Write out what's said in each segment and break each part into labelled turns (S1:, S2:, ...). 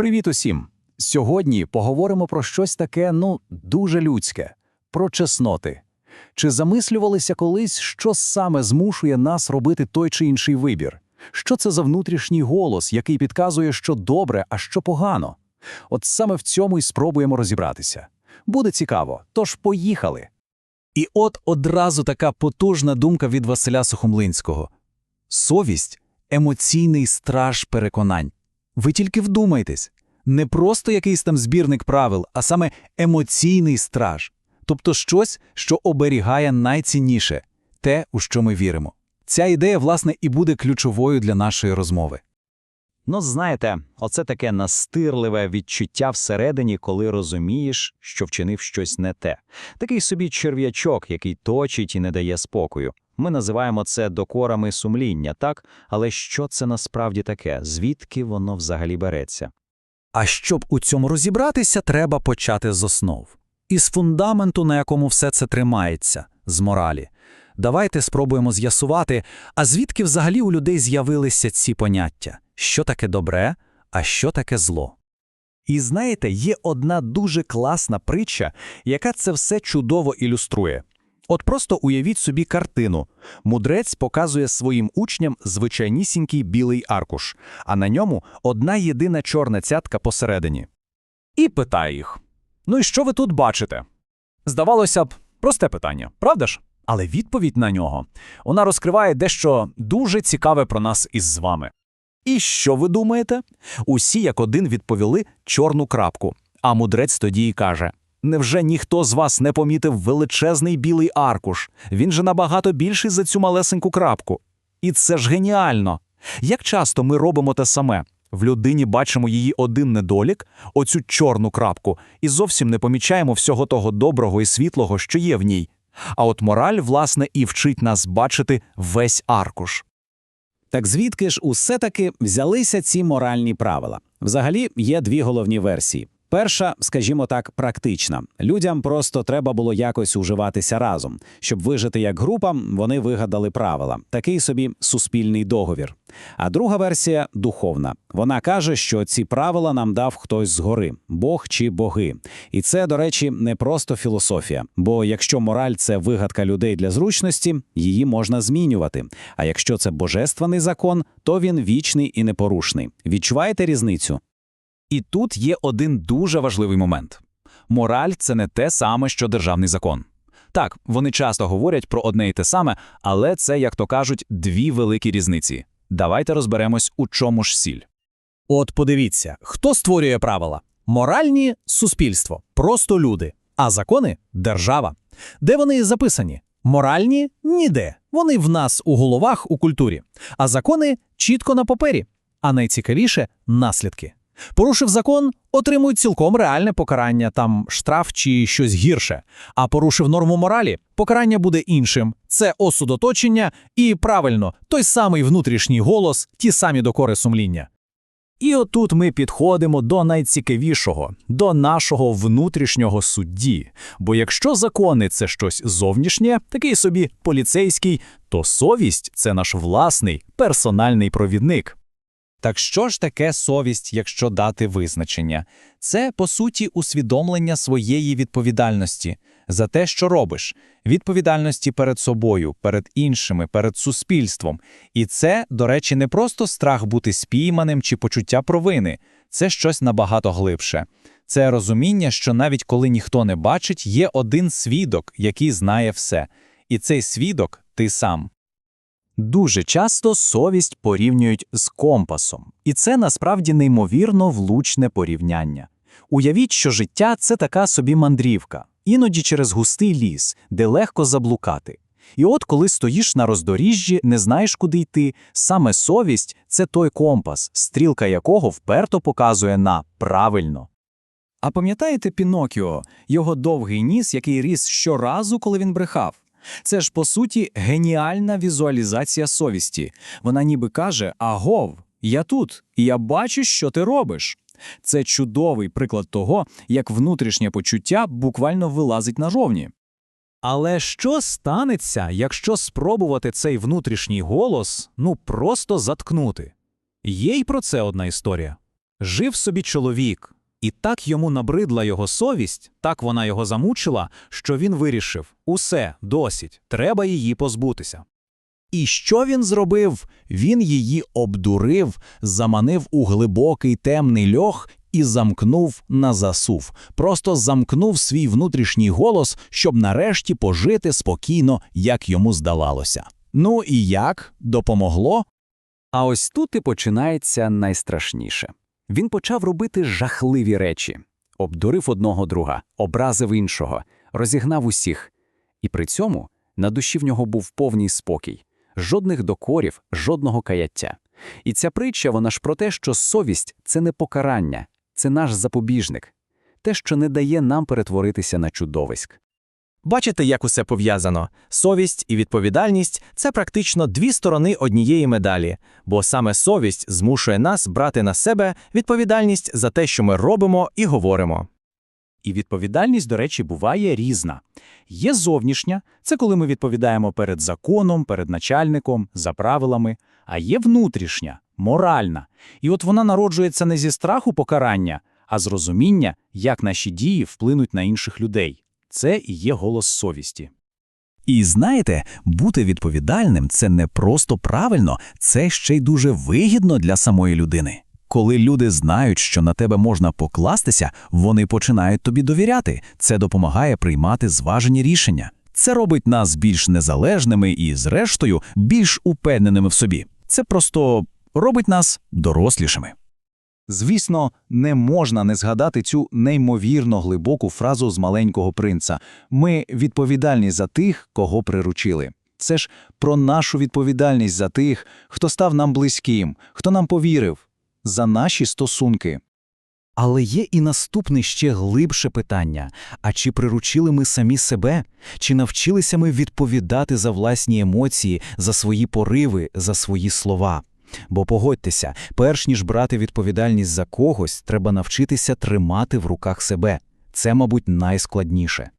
S1: Привіт усім! Сьогодні поговоримо про щось таке, ну, дуже людське про чесноти. Чи замислювалися колись, що саме змушує нас робити той чи інший вибір? Що це за внутрішній голос, який підказує, що добре, а що погано? От саме в цьому і спробуємо розібратися. Буде цікаво, тож поїхали. І от одразу така потужна думка від Василя Сухомлинського. Совість емоційний страж переконань. Ви тільки вдумайтесь, не просто якийсь там збірник правил, а саме емоційний страж, тобто щось, що оберігає найцінніше те, у що ми віримо. Ця ідея, власне, і буде ключовою для нашої розмови.
S2: Ну, знаєте, оце таке настирливе відчуття всередині, коли розумієш, що вчинив щось не те. Такий собі черв'ячок, який точить і не дає спокою. Ми називаємо це докорами сумління, так? Але що це насправді таке? Звідки воно взагалі береться?
S1: А щоб у цьому розібратися, треба почати з основ. Із фундаменту, на якому все це тримається, з моралі. Давайте спробуємо з'ясувати, а звідки взагалі у людей з'явилися ці поняття, що таке добре, а що таке зло. І знаєте, є одна дуже класна притча, яка це все чудово ілюструє. От просто уявіть собі картину. Мудрець показує своїм учням звичайнісінький білий аркуш, а на ньому одна єдина чорна цятка посередині. І питає їх: Ну і що ви тут бачите? Здавалося б, просте питання, правда ж? Але відповідь на нього вона розкриває дещо дуже цікаве про нас із вами. І що ви думаєте? Усі як один відповіли чорну крапку, а мудрець тоді й каже: Невже ніхто з вас не помітив величезний білий аркуш? Він же набагато більший за цю малесеньку крапку. І це ж геніально. Як часто ми робимо те саме? В людині бачимо її один недолік, оцю чорну крапку, і зовсім не помічаємо всього того доброго і світлого, що є в ній. А от мораль, власне, і вчить нас бачити весь аркуш.
S3: Так звідки ж усе таки взялися ці моральні правила? Взагалі є дві головні версії. Перша, скажімо так, практична. Людям просто треба було якось уживатися разом. Щоб вижити як група, вони вигадали правила, такий собі суспільний договір. А друга версія духовна. Вона каже, що ці правила нам дав хтось згори, Бог чи боги. І це, до речі, не просто філософія. Бо якщо мораль це вигадка людей для зручності, її можна змінювати. А якщо це божественний закон, то він вічний і непорушний. Відчуваєте різницю?
S1: І тут є один дуже важливий момент: мораль це не те саме, що державний закон. Так, вони часто говорять про одне і те саме, але це, як то кажуть, дві великі різниці. Давайте розберемось, у чому ж сіль.
S3: От подивіться, хто створює правила? Моральні суспільство, просто люди, а закони держава. Де вони записані? Моральні ніде. Вони в нас у головах у культурі, а закони чітко на папері. А найцікавіше наслідки. Порушив закон, отримують цілком реальне покарання, там штраф чи щось гірше. А порушив норму моралі, покарання буде іншим. Це осудоточення і правильно, той самий внутрішній голос, ті самі докори сумління.
S1: І отут ми підходимо до найцікавішого, до нашого внутрішнього судді. Бо якщо закони це щось зовнішнє, такий собі поліцейський, то совість це наш власний персональний провідник.
S4: Так що ж таке совість, якщо дати визначення? Це, по суті, усвідомлення своєї відповідальності за те, що робиш, відповідальності перед собою, перед іншими, перед суспільством. І це, до речі, не просто страх бути спійманим чи почуття провини, це щось набагато глибше. Це розуміння, що навіть коли ніхто не бачить, є один свідок, який знає все. І цей свідок ти сам.
S1: Дуже часто совість порівнюють з компасом, і це насправді неймовірно влучне порівняння. Уявіть, що життя це така собі мандрівка, іноді через густий ліс, де легко заблукати. І от коли стоїш на роздоріжжі, не знаєш, куди йти, саме совість це той компас, стрілка якого вперто показує на правильно. А пам'ятаєте Пінокіо, його довгий ніс, який ріс щоразу, коли він брехав? Це ж по суті геніальна візуалізація совісті. Вона ніби каже: Агов, я тут, і я бачу, що ти робиш. Це чудовий приклад того, як внутрішнє почуття буквально вилазить на жовні. Але що станеться, якщо спробувати цей внутрішній голос ну просто заткнути? Є й про це одна історія. Жив собі чоловік, і так йому набридла його совість, так вона його замучила, що він вирішив – усе, досить, треба її позбутися.
S3: І що він зробив? Він її обдурив, заманив у глибокий темний льох і замкнув на засув. Просто замкнув свій внутрішній голос, щоб нарешті пожити спокійно, як йому здавалося. Ну і як? Допомогло?
S2: А ось тут і починається найстрашніше. Він почав робити жахливі речі. Обдурив одного друга, образив іншого, розігнав усіх. І при цьому на душі в нього був повний спокій. Жодних докорів, жодного каяття. І ця притча, вона ж про те, що совість – це не покарання, це наш запобіжник. Те, що не дає нам перетворитися на чудовиськ.
S5: Бачите, як усе пов'язано? Совість і відповідальність це практично дві сторони однієї медалі, бо саме совість змушує нас брати на себе відповідальність за те, що ми робимо і говоримо.
S3: І відповідальність, до речі, буває різна. Є зовнішня це коли ми відповідаємо перед законом, перед начальником, за правилами, а є внутрішня, моральна. І от вона народжується не зі страху покарання, а з розуміння, як наші дії вплинуть на інших людей. Це і є голос совісті.
S6: І знаєте, бути відповідальним це не просто правильно, це ще й дуже вигідно для самої людини. Коли люди знають, що на тебе можна покластися, вони починають тобі довіряти. Це допомагає приймати зважені рішення. Це робить нас більш незалежними і, зрештою, більш упевненими в собі. Це просто робить нас дорослішими.
S3: Звісно, не можна не згадати цю неймовірно глибоку фразу з маленького принца ми відповідальні за тих, кого приручили. Це ж про нашу відповідальність за тих, хто став нам близьким, хто нам повірив, за наші стосунки.
S1: Але є і наступне ще глибше питання: а чи приручили ми самі себе? Чи навчилися ми відповідати за власні емоції, за свої пориви, за свої слова? Бо погодьтеся, перш ніж брати відповідальність за когось, треба навчитися тримати в руках себе. Це, мабуть, найскладніше.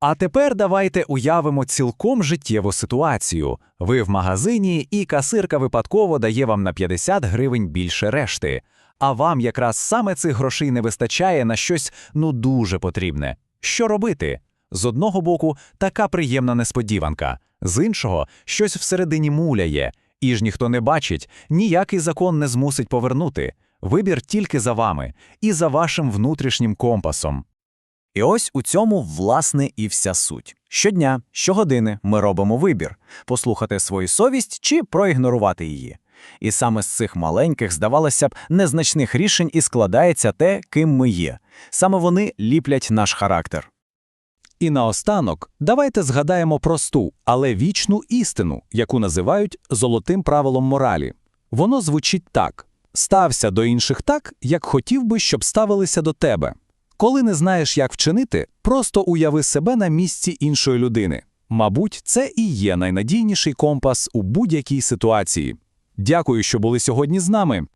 S1: А тепер давайте уявимо цілком життєву ситуацію. Ви в магазині, і касирка випадково дає вам на 50 гривень більше решти. А вам якраз саме цих грошей не вистачає на щось ну дуже потрібне. Що робити? З одного боку, така приємна несподіванка, з іншого, щось всередині муляє, і ж ніхто не бачить, ніякий закон не змусить повернути. Вибір тільки за вами і за вашим внутрішнім компасом.
S5: І ось у цьому, власне, і вся суть. Щодня, щогодини ми робимо вибір – послухати свою совість чи проігнорувати її. І саме з цих маленьких, здавалося б, незначних рішень і складається те, ким ми є. Саме вони ліплять наш характер.
S1: І наостанок давайте згадаємо просту, але вічну істину, яку називають золотим правилом моралі. Воно звучить так: стався до інших так, як хотів би, щоб ставилися до тебе. Коли не знаєш, як вчинити, просто уяви себе на місці іншої людини. Мабуть, це і є найнадійніший компас у будь-якій ситуації. Дякую, що були сьогодні з нами.